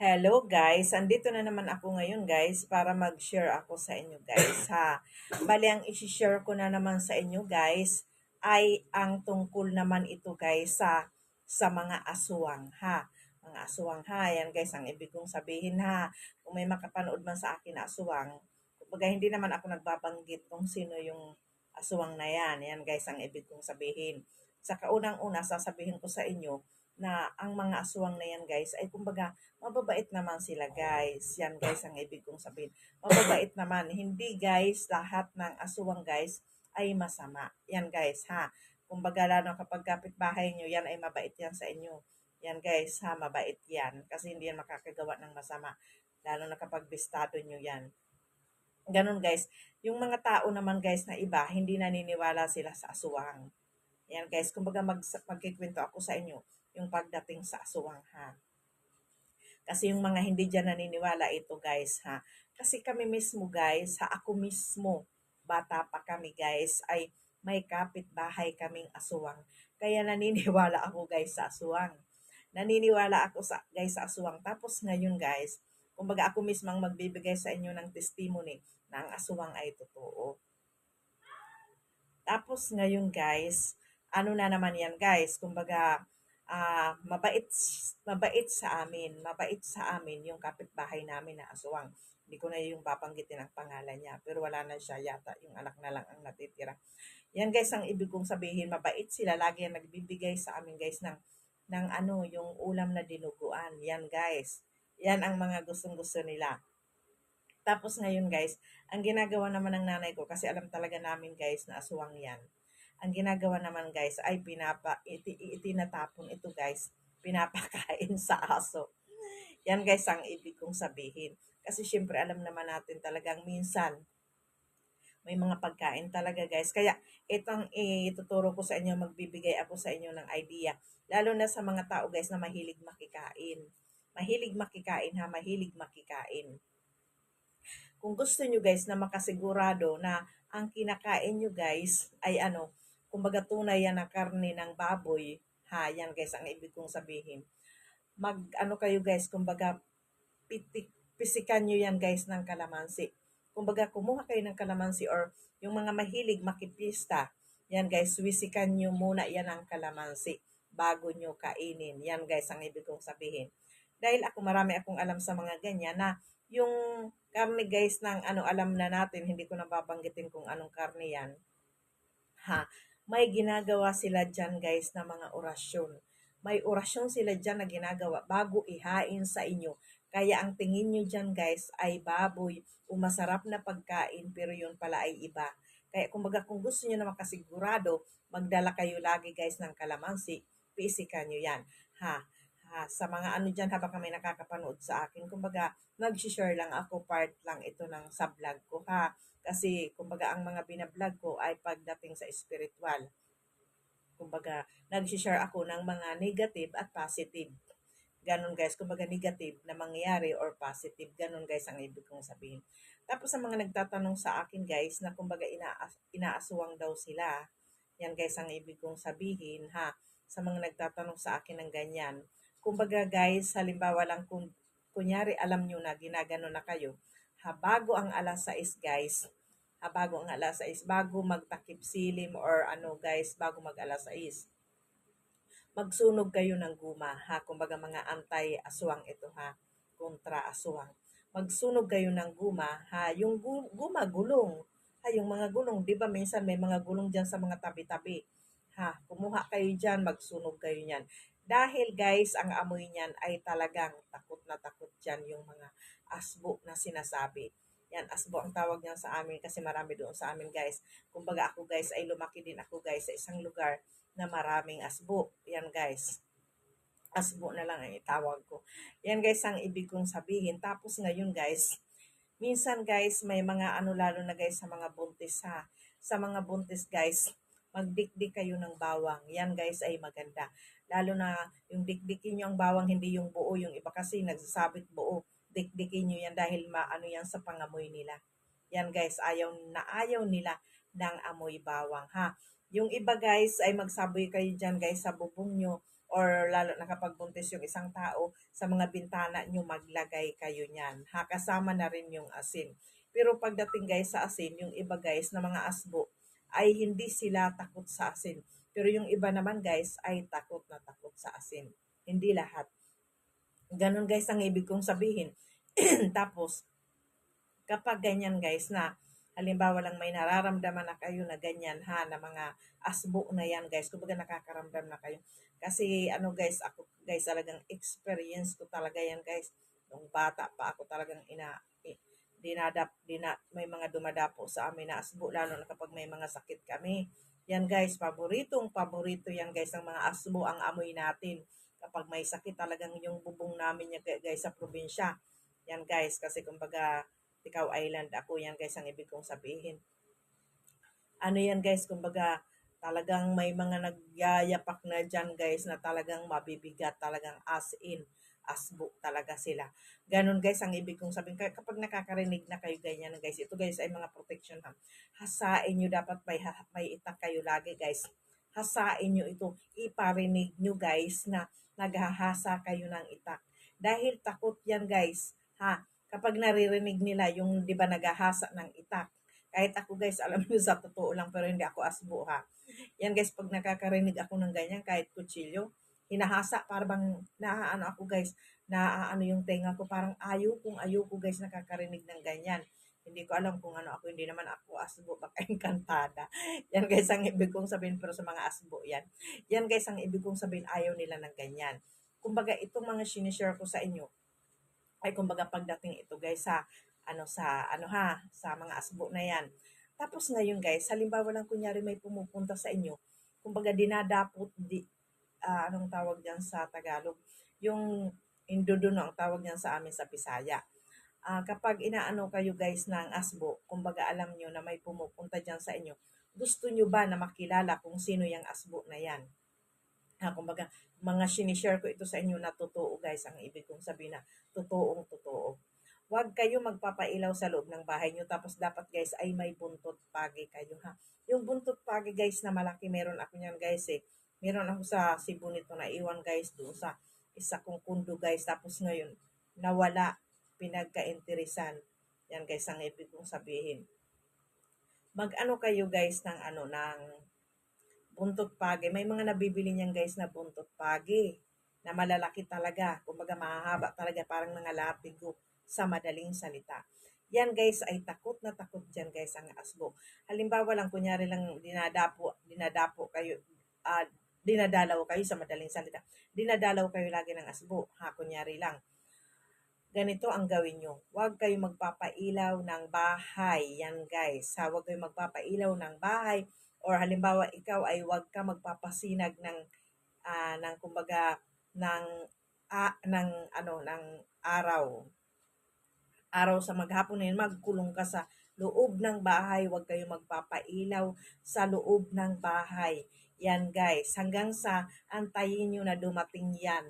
Hello guys, andito na naman ako ngayon guys para mag-share ako sa inyo guys ha. Bali ang i-share ko na naman sa inyo guys ay ang tungkol naman ito guys sa sa mga aswang ha. Mga aswang ha, yan guys ang ibig kong sabihin ha. Kung may makapanood man sa akin na aswang, kumbaga hindi naman ako nagbabanggit kung sino yung aswang na yan. Yan guys ang ibig kong sabihin. Sa kaunang-una sasabihin ko sa inyo na ang mga aswang na yan guys ay kumbaga mababait naman sila guys. Yan guys ang ibig kong sabihin. Mababait naman. Hindi guys lahat ng aswang guys ay masama. Yan guys ha. Kumbaga lalo kapag kapitbahay nyo, yan ay mabait yan sa inyo. Yan guys ha, mabait yan. Kasi hindi yan makakagawa ng masama. Lalo na kapag bistado nyo yan. Ganun guys. Yung mga tao naman guys na iba, hindi naniniwala sila sa aswang. Yan guys, kumbaga mag, magkikwento ako sa inyo yung pagdating sa aswang ha. Kasi yung mga hindi dyan naniniwala ito guys ha. Kasi kami mismo guys, ha ako mismo, bata pa kami guys, ay may kapitbahay kaming aswang. Kaya naniniwala ako guys sa aswang. Naniniwala ako sa guys sa aswang. Tapos ngayon guys, kumbaga ako mismo ang magbibigay sa inyo ng testimony na ang aswang ay totoo. Tapos ngayon guys, ano na naman yan guys, kumbaga ah mabait mabait sa amin, mabait sa amin yung kapitbahay namin na aswang. Hindi ko na yung babanggitin ang pangalan niya, pero wala na siya yata, yung anak na lang ang natitira. Yan guys ang ibig kong sabihin, mabait sila, lagi yan nagbibigay sa amin guys ng ng ano, yung ulam na dinuguan. Yan guys. Yan ang mga gustong-gusto nila. Tapos ngayon guys, ang ginagawa naman ng nanay ko, kasi alam talaga namin guys na aswang yan ang ginagawa naman guys ay pinapa, iti, itinatapon ito guys, pinapakain sa aso. Yan guys ang ibig kong sabihin. Kasi syempre alam naman natin talagang minsan may mga pagkain talaga guys. Kaya itong ituturo ko sa inyo, magbibigay ako sa inyo ng idea. Lalo na sa mga tao guys na mahilig makikain. Mahilig makikain ha, mahilig makikain. Kung gusto nyo guys na makasigurado na ang kinakain nyo guys ay ano, kumbaga tunay yan na karne ng baboy, ha, yan guys, ang ibig kong sabihin. Mag, ano kayo guys, kumbaga, pitik, pisikan nyo yan guys ng kalamansi. Kumbaga, kumuha kayo ng kalamansi or yung mga mahilig makipista, yan guys, wisikan nyo muna yan ang kalamansi bago nyo kainin. Yan guys, ang ibig kong sabihin. Dahil ako marami akong alam sa mga ganyan na yung karne guys ng ano alam na natin, hindi ko na babanggitin kung anong karne yan. Ha, may ginagawa sila dyan guys na mga orasyon. May orasyon sila dyan na ginagawa bago ihain sa inyo. Kaya ang tingin nyo dyan guys ay baboy o masarap na pagkain pero yun pala ay iba. Kaya kumbaga kung gusto nyo na makasigurado, magdala kayo lagi guys ng kalamansi, pisikan nyo yan. Ha, ha, sa mga ano dyan habang kami nakakapanood sa akin, kumbaga nag-share lang ako, part lang ito ng sa vlog ko ha. Kasi, kumbaga, ang mga binablog ko ay pagdating sa spiritual. Kumbaga, nag-share ako ng mga negative at positive. Ganon guys, kumbaga negative na mangyayari or positive. Ganon guys ang ibig kong sabihin. Tapos sa mga nagtatanong sa akin guys na kumbaga inaas inaaswang daw sila. Yan guys ang ibig kong sabihin ha. Sa mga nagtatanong sa akin ng ganyan. Kumbaga guys, halimbawa lang kung kunyari alam nyo na ginagano na kayo, ha, bago ang alas 6 guys, ha, bago ang alas 6, bago magtakip silim or ano guys, bago mag alas 6, magsunog kayo ng guma ha, kumbaga mga anti-aswang ito ha, kontra aswang. Magsunog kayo ng guma ha, yung gu- guma gulong, ha, yung mga gulong, di ba minsan may mga gulong dyan sa mga tabi-tabi, ha, kumuha kayo dyan, magsunog kayo niyan. Dahil guys, ang amoy niyan ay talagang takot na takot dyan yung mga asbo na sinasabi. Yan, asbo ang tawag niyan sa amin kasi marami doon sa amin guys. Kumbaga ako guys ay lumaki din ako guys sa isang lugar na maraming asbo. Yan guys. Asbo na lang ang itawag ko. Yan guys ang ibig kong sabihin. Tapos ngayon guys, minsan guys may mga ano lalo na guys sa mga buntis ha. Sa mga buntis guys, magdikdik kayo ng bawang. Yan guys ay maganda. Lalo na yung dikdikin nyo ang bawang, hindi yung buo. Yung iba kasi nagsasabit buo dikdikin nyo yan dahil maano yan sa pangamoy nila. Yan guys, ayaw na ayaw nila ng amoy bawang ha. Yung iba guys ay magsaboy kayo dyan guys sa bubong nyo or lalo na kapag buntis yung isang tao, sa mga bintana nyo maglagay kayo niyan. Ha, kasama na rin yung asin. Pero pagdating guys sa asin, yung iba guys na mga asbo, ay hindi sila takot sa asin. Pero yung iba naman guys ay takot na takot sa asin. Hindi lahat. Ganon guys ang ibig kong sabihin. Tapos, kapag ganyan guys na halimbawa lang may nararamdaman na kayo na ganyan ha, na mga asbo na yan guys, kumbaga nakakaramdam na kayo. Kasi ano guys, ako guys talagang experience ko talaga yan guys. Nung bata pa ako talagang ina, dinadap, dina, may mga dumadapo sa amin na asbo, lalo na kapag may mga sakit kami. Yan guys, paboritong paborito yan guys, ang mga asbo ang amoy natin. Kapag may sakit talagang yung bubong namin yan guys sa probinsya. Yan guys, kasi kumbaga ikaw island ako yan guys ang ibig kong sabihin. Ano yan guys, kumbaga talagang may mga nagyayapak na dyan guys na talagang mabibigat, talagang as in, asbo talaga sila. Ganon guys ang ibig kong sabihin. Kapag nakakarinig na kayo ganyan guys, ito guys ay mga protection ha. Hasain nyo dapat may, may itak kayo lagi guys. Hasain nyo ito. Iparinig nyo guys na naghahasa kayo ng itak. Dahil takot yan guys. Ha? Kapag naririnig nila yung di ba naghahasa ng itak. Kahit ako guys, alam nyo sa totoo lang pero hindi ako asbo ha. Yan guys, pag nakakarinig ako ng ganyan, kahit kutsilyo, hinahasa, para bang naaano ako guys, naaano yung tenga ko, parang ayaw kong ayaw ko guys nakakarinig ng ganyan. Hindi ko alam kung ano ako, hindi naman ako asbo, baka encantada. Yan guys ang ibig kong sabihin, pero sa mga asbo yan. Yan guys ang ibig kong sabihin, ayaw nila ng ganyan. Kumbaga, itong mga sinishare ko sa inyo, ay kumbaga pagdating ito guys sa ano sa ano ha sa mga asbo na yan. Tapos ngayon guys, halimbawa lang kunyari may pumupunta sa inyo, kumbaga dinadapot di ah, anong tawag diyan sa Tagalog, yung induduno ang tawag niyan sa amin sa Bisaya. Ah, kapag inaano kayo guys ng asbo, kumbaga alam nyo na may pumupunta diyan sa inyo, gusto nyo ba na makilala kung sino yung asbo na yan? Ha, kumbaga, mga sinishare ko ito sa inyo na totoo guys, ang ibig kong sabihin na totoong totoo. Huwag kayo magpapailaw sa loob ng bahay nyo. Tapos dapat guys ay may buntot pagi kayo ha. Yung buntot pagi guys na malaki, meron ako niyan guys eh. Meron ako sa Cebu nito na iwan guys doon sa isa kong kundo guys. Tapos ngayon, nawala, pinagka-interesan. Yan guys ang ibig kong sabihin. Mag-ano kayo guys ng ano, ng buntot pagi. May mga nabibili niyan guys na buntot pagi na malalaki talaga. Kumbaga mahahaba talaga parang mga latigo sa madaling salita. Yan guys ay takot na takot dyan guys ang asbo. Halimbawa lang kunyari lang dinadapo, dinadapo kayo, ah, dinadalaw kayo sa madaling salita. Dinadalaw kayo lagi ng asbo. Ha, kunyari lang. Ganito ang gawin nyo. Huwag kayo magpapailaw ng bahay. Yan guys. Ha, huwag kayo magpapailaw ng bahay. Or halimbawa ikaw ay huwag ka magpapasinag ng ah, ng kumbaga ng ah, ng ano ng araw araw sa maghapon na yun, magkulong ka sa loob ng bahay. Huwag kayo magpapailaw sa loob ng bahay. Yan guys, hanggang sa antayin nyo na dumating yan.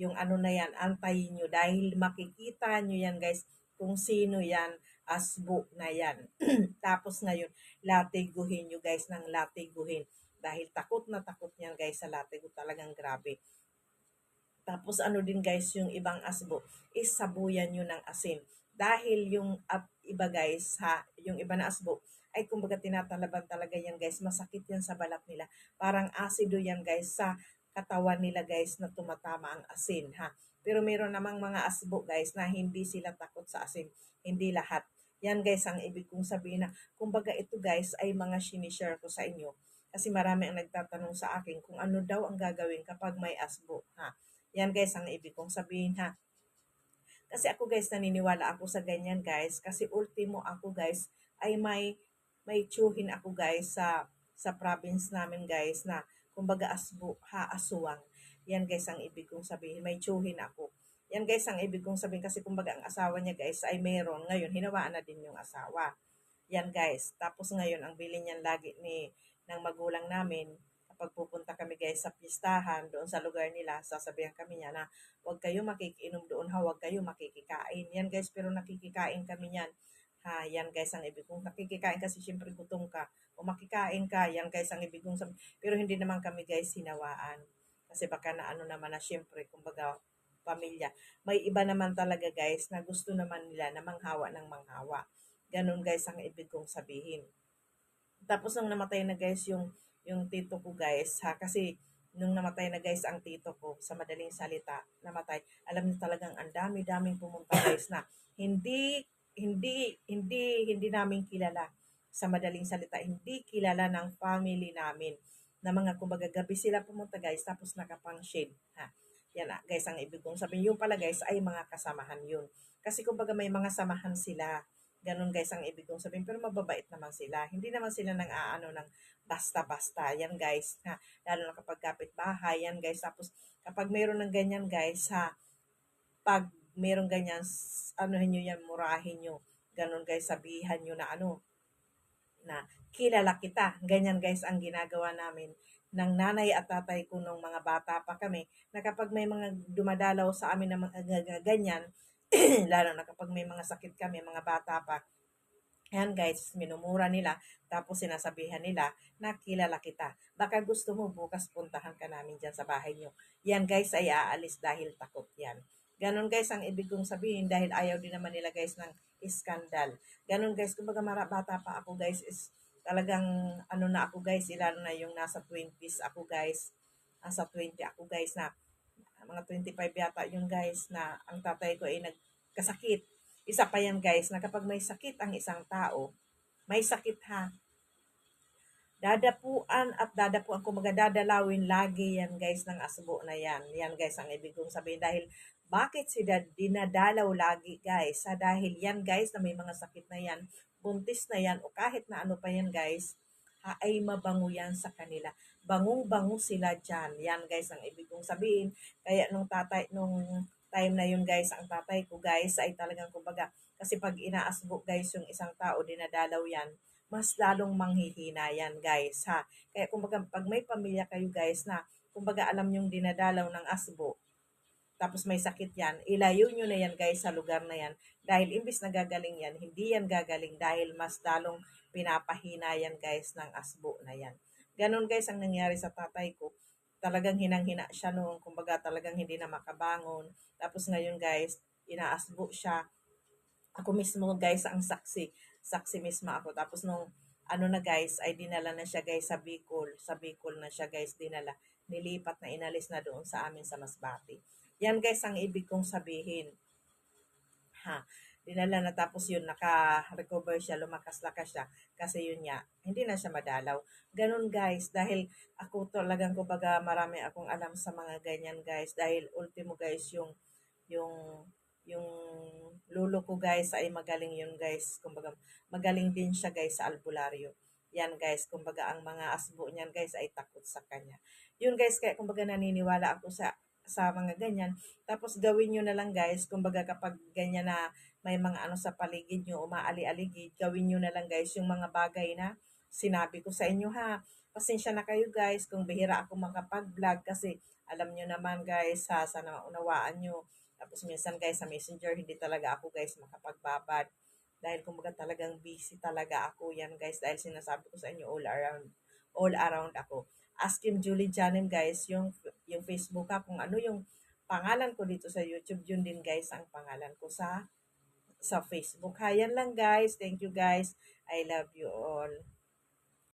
Yung ano na yan, antayin nyo. Dahil makikita nyo yan guys, kung sino yan, asbo na yan. Tapos ngayon, latiguhin nyo guys ng latiguhin. Dahil takot na takot yan guys sa latigo. Talagang grabe. Tapos ano din guys, yung ibang asbo, is sabuyan nyo ng asin dahil yung at iba guys ha, yung iba na asbo ay kumbaga tinatalaban talaga yan guys, masakit yan sa balat nila. Parang asido yan guys sa katawan nila guys na tumatama ang asin ha. Pero meron namang mga asbo guys na hindi sila takot sa asin. Hindi lahat. Yan guys ang ibig kong sabihin na kumbaga ito guys ay mga sinishare ko sa inyo. Kasi marami ang nagtatanong sa akin kung ano daw ang gagawin kapag may asbo ha. Yan guys ang ibig kong sabihin ha. Kasi ako guys, naniniwala ako sa ganyan guys. Kasi ultimo ako guys, ay may, may tsuhin ako guys sa, sa province namin guys na kumbaga asbo, ha, aswang. Yan guys ang ibig kong sabihin. May tsuhin ako. Yan guys ang ibig kong sabihin kasi kumbaga ang asawa niya guys ay meron. Ngayon, hinawaan na din yung asawa. Yan guys. Tapos ngayon, ang bilin niyan lagi ni ng magulang namin, kapag pupunta kami guys sa pistahan doon sa lugar nila, sasabihan kami niya na huwag kayo makikiinom doon ha, huwag kayo makikikain. Yan guys, pero nakikikain kami niyan. Ha, yan guys ang ibig kong nakikikain kasi syempre gutom ka o makikain ka. Yan guys ang ibig kong sabihin. Pero hindi naman kami guys hinawaan. Kasi baka na ano naman na syempre, kumbaga, pamilya. May iba naman talaga guys na gusto naman nila na manghawa ng manghawa. Ganun guys ang ibig kong sabihin. Tapos nung namatay na guys yung yung tito ko guys ha? Kasi nung namatay na guys ang tito ko sa madaling salita namatay alam niyo talagang ang dami-daming pumunta guys na hindi hindi hindi hindi namin kilala sa madaling salita. Hindi kilala ng family namin na mga kumbaga gabi sila pumunta guys tapos nakapang shade ha? Yan na guys ang ibig kong sabihin. Yung pala guys ay mga kasamahan yun. Kasi kumbaga may mga samahan sila Ganon guys ang ibig kong sabihin. Pero mababait naman sila. Hindi naman sila nang aano ng basta-basta. Yan guys. Ha? Lalo na kapag kapit bahay. Yan guys. Tapos kapag mayroon ng ganyan guys ha. Pag mayroon ganyan anuhin nyo yan. Murahin nyo. Ganon guys. Sabihan nyo na ano. Na kilala kita. Ganyan guys ang ginagawa namin ng nanay at tatay ko nung mga bata pa kami na kapag may mga dumadalaw sa amin na mga ganyan, lalo na kapag may mga sakit kami, mga bata pa, Ayan guys, minumura nila, tapos sinasabihan nila na kilala kita. Baka gusto mo bukas puntahan ka namin dyan sa bahay nyo. Yan guys ay aalis dahil takot yan. Ganon guys ang ibig kong sabihin dahil ayaw din naman nila guys ng iskandal. Ganon guys, kumbaga mara bata pa ako guys is talagang ano na ako guys, lalo na yung nasa 20s ako guys. Nasa 20 ako guys na mga 25 yata yung guys na ang tatay ko ay nagkasakit. Isa pa yan guys na kapag may sakit ang isang tao, may sakit ha, dadapuan at dadapuan, kumaga dadalawin lagi yan guys ng asbo na yan. Yan guys ang ibig kong sabihin dahil bakit sila dinadalaw lagi guys? Sa dahil yan guys na may mga sakit na yan, buntis na yan o kahit na ano pa yan guys, ha, ay mabango yan sa kanila. Bangong-bango sila dyan. Yan guys ang ibig kong sabihin. Kaya nung tatay, nung time na yun guys, ang tatay ko guys ay talagang kumbaga, kasi pag inaasbo guys yung isang tao, dinadalaw yan, mas lalong manghihina yan guys ha. Kaya kumbaga pag may pamilya kayo guys na kumbaga alam yung dinadalaw ng asbo, tapos may sakit yan, ilayo nyo na yan guys sa lugar na yan. Dahil imbis na gagaling yan, hindi yan gagaling dahil mas lalong pinapahina yan guys ng asbo na yan. Ganon guys ang nangyari sa tatay ko. Talagang hinang-hina siya noon, kumbaga talagang hindi na makabangon. Tapos ngayon guys, inaasbo siya. Ako mismo guys ang saksi saksi mismo ako. Tapos nung ano na guys, ay dinala na siya guys sa Bicol. Sa Bicol na siya guys dinala. Nilipat na inalis na doon sa amin sa Masbate. Yan guys ang ibig kong sabihin. Ha, dinala na tapos yun, naka-recover siya, lumakas-lakas siya. Kasi yun niya, hindi na siya madalaw. Ganun guys, dahil ako talagang kumbaga marami akong alam sa mga ganyan guys. Dahil ultimo guys, yung, yung yung lolo ko guys ay magaling yun guys. Kumbaga magaling din siya guys sa albularyo. Yan guys, kumbaga ang mga asbo niyan guys ay takot sa kanya. Yun guys, kaya kumbaga naniniwala ako sa sa mga ganyan. Tapos gawin nyo na lang guys, kumbaga kapag ganyan na may mga ano sa paligid nyo, umaali-aligid, gawin nyo na lang guys yung mga bagay na sinabi ko sa inyo ha. Pasensya na kayo guys kung bihira ako makapag-vlog kasi alam nyo naman guys ha, sana unawaan nyo tapos minsan guys sa messenger, hindi talaga ako guys makapagbabad. Dahil kumbaga talagang busy talaga ako yan guys. Dahil sinasabi ko sa inyo all around, all around ako. Ask him Julie Janem guys, yung, yung Facebook ha, kung ano yung pangalan ko dito sa YouTube, yun din guys ang pangalan ko sa sa Facebook. Ha, yan lang guys. Thank you guys. I love you all.